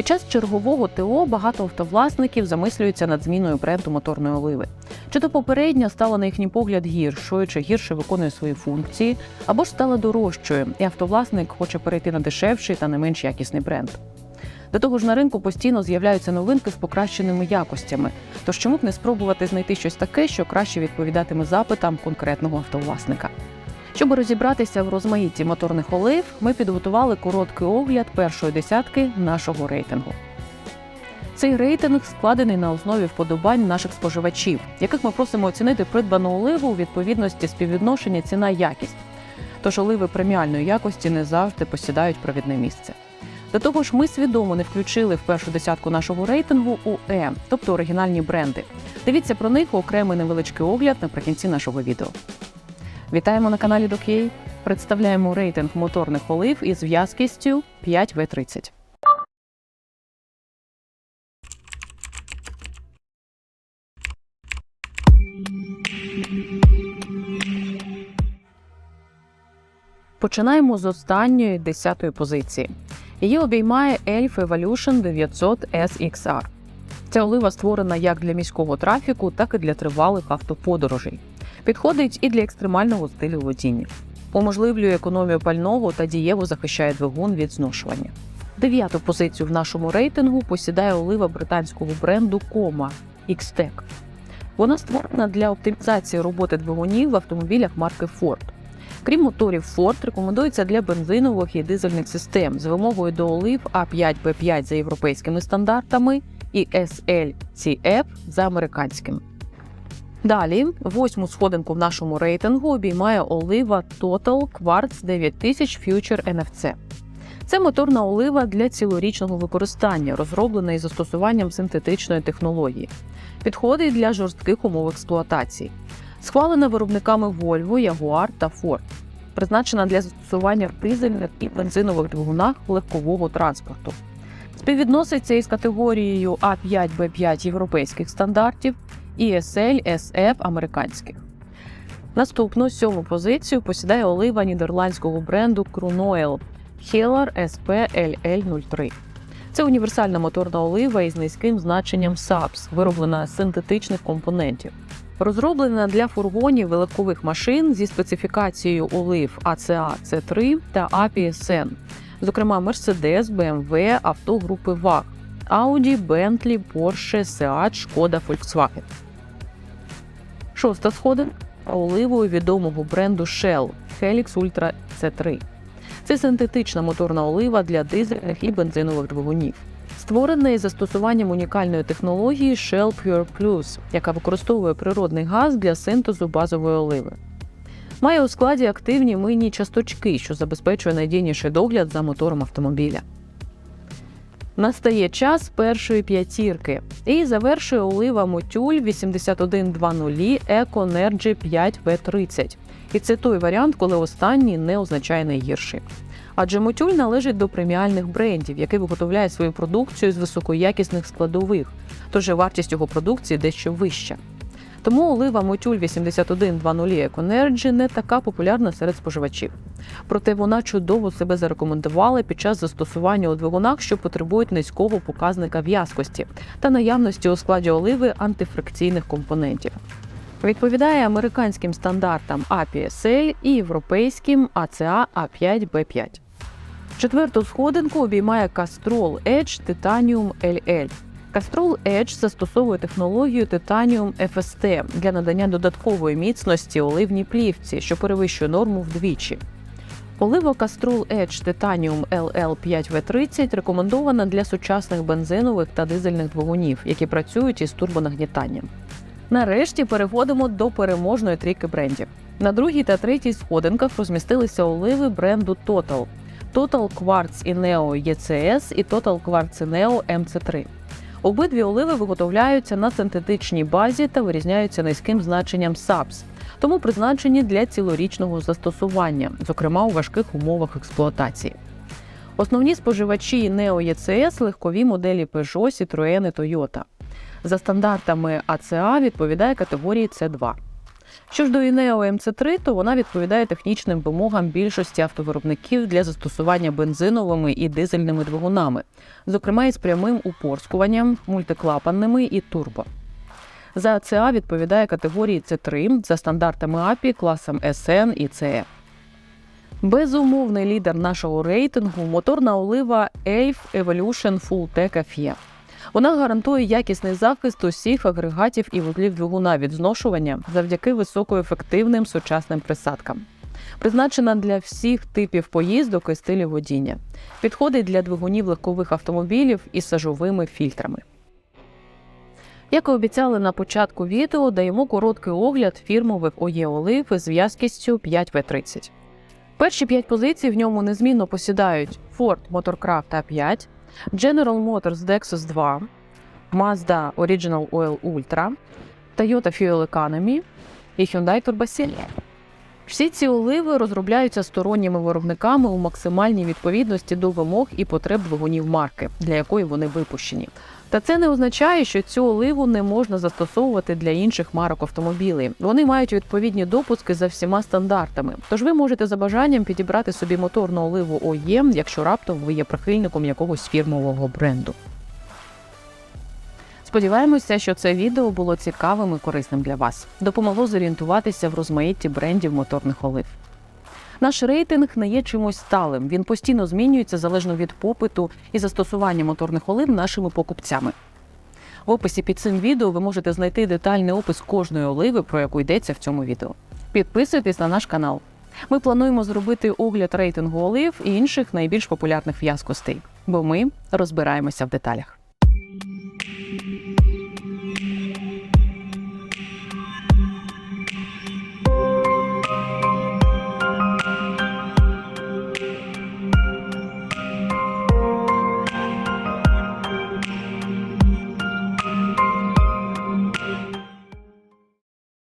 Під час чергового ТО багато автовласників замислюються над зміною бренду моторної оливи. Чи то попередня стала на їхній погляд гіршою, чи гірше виконує свої функції, або ж стала дорожчою, і автовласник хоче перейти на дешевший та не менш якісний бренд. До того ж, на ринку постійно з'являються новинки з покращеними якостями. Тож чому б не спробувати знайти щось таке, що краще відповідатиме запитам конкретного автовласника? Щоб розібратися в розмаїтті моторних олив, ми підготували короткий огляд першої десятки нашого рейтингу. Цей рейтинг складений на основі вподобань наших споживачів, яких ми просимо оцінити придбану оливу у відповідності співвідношення ціна-якість. Тож оливи преміальної якості не завжди посідають провідне місце. До того ж, ми свідомо не включили в першу десятку нашого рейтингу УЕ, тобто оригінальні бренди. Дивіться про них окремий невеличкий огляд наприкінці нашого відео. Вітаємо на каналі Докей. Представляємо рейтинг моторних олив із в'язкістю 5В30. Починаємо з останньої десятої позиції. Її обіймає Elf Evolution 900 SXR. Ця олива створена як для міського трафіку, так і для тривалих автоподорожей. Підходить і для екстремального стилю водіння. Уможливлює економію пального та дієво захищає двигун від зношування. Дев'яту позицію в нашому рейтингу посідає олива британського бренду Кома X-Tech. Вона створена для оптимізації роботи двигунів в автомобілях марки Ford. Крім моторів Ford, рекомендується для бензинових і дизельних систем з вимогою до олив А5Б5 за європейськими стандартами і SLCF за американськими. Далі, восьму сходинку в нашому рейтингу обіймає олива Total Quartz 9000 Future NFC. Це моторна олива для цілорічного використання, розроблена із застосуванням синтетичної технології. Підходить для жорстких умов експлуатації. Схвалена виробниками Volvo, Jaguar та Ford. Призначена для застосування в дизельних і бензинових двигунах легкового транспорту. Співвідноситься із категорією А5Б5 європейських стандартів і SL, SF американських. Наступну сьому позицію посідає олива нідерландського бренду Krunoil Heller SP LL03. Це універсальна моторна олива із низьким значенням SAPS, вироблена з синтетичних компонентів. Розроблена для фургонів і легкових машин зі специфікацією олив ACA C3 та APSN, зокрема Mercedes, BMW, авто групи VAG, Audi, Bentley, Porsche, Seat, Шкода, Volkswagen. Шоста сходинка оливою відомого бренду Shell Helix Ultra C3. Це синтетична моторна олива для дизельних і бензинових двигунів. Створена із застосуванням унікальної технології Shell Pure Plus, яка використовує природний газ для синтезу базової оливи. Має у складі активні мийні часточки, що забезпечує надійніший догляд за мотором автомобіля. Настає час першої п'ятірки і завершує олива Мотюль 8120 Econergy 5V30. І це той варіант, коли останній не означає найгірший. Адже Мотюль належить до преміальних брендів, який виготовляє свою продукцію з високоякісних складових, тож вартість його продукції дещо вища. Тому олива Мотюль 8120 Econergy не така популярна серед споживачів. Проте вона чудово себе зарекомендувала під час застосування у двигунах, що потребують низького показника в'язкості та наявності у складі оливи антифрикційних компонентів. Відповідає американським стандартам APSA і європейським ACA A5B5. Четверту сходинку обіймає Castrol Edge Titanium LL. Castrol Edge застосовує технологію Titanium FST для надання додаткової міцності оливній плівці, що перевищує норму вдвічі. Олива Castrol Edge Titanium LL5V30 рекомендована для сучасних бензинових та дизельних двигунів, які працюють із турбонагнітанням. Нарешті переходимо до переможної трійки брендів. На другій та третій сходинках розмістилися оливи бренду Total. Total Quartz Ineo ECS і Total Quartz Ineo MC3. Обидві оливи виготовляються на синтетичній базі та вирізняються низьким значенням САПС, тому призначені для цілорічного застосування, зокрема у важких умовах експлуатації. Основні споживачі Neo ECS – легкові моделі Peugeot, Citroën і Toyota. За стандартами АЦА відповідає категорії С2. Що ж до Інео МЦ3, то вона відповідає технічним вимогам більшості автовиробників для застосування бензиновими і дизельними двигунами, зокрема із прямим упорскуванням, мультиклапанними і турбо. За ЦА відповідає категорії С3 за стандартами АПІ класом СН і ЦЕ. Безумовний лідер нашого рейтингу моторна олива EIF Evolution Full Tech FE. Вона гарантує якісний захист усіх агрегатів і вузлів двигуна від зношування завдяки високоефективним сучасним присадкам. Призначена для всіх типів поїздок і стилів водіння. Підходить для двигунів легкових автомобілів із сажовими фільтрами. Як і обіцяли на початку відео, даємо короткий огляд фірмових ОЄ олив з в'язкістю 5В30. Перші п'ять позицій в ньому незмінно посідають Ford Motorcraft A5, General Motors Dexus 2, Mazda Original Oil Ultra, Toyota Fuel Economy і Hyundai Turbocell. Всі ці оливи розробляються сторонніми виробниками у максимальній відповідності до вимог і потреб двигунів марки, для якої вони випущені. Та це не означає, що цю оливу не можна застосовувати для інших марок автомобілів. Вони мають відповідні допуски за всіма стандартами. Тож ви можете за бажанням підібрати собі моторну оливу ОЄ, якщо раптом ви є прихильником якогось фірмового бренду. Сподіваємося, що це відео було цікавим і корисним для вас. Допомогло зорієнтуватися в розмаїтті брендів моторних олив. Наш рейтинг не є чимось сталим. Він постійно змінюється залежно від попиту і застосування моторних олив нашими покупцями. В описі під цим відео ви можете знайти детальний опис кожної оливи, про яку йдеться в цьому відео. Підписуйтесь на наш канал. Ми плануємо зробити огляд рейтингу олив і інших найбільш популярних в'язкостей, бо ми розбираємося в деталях.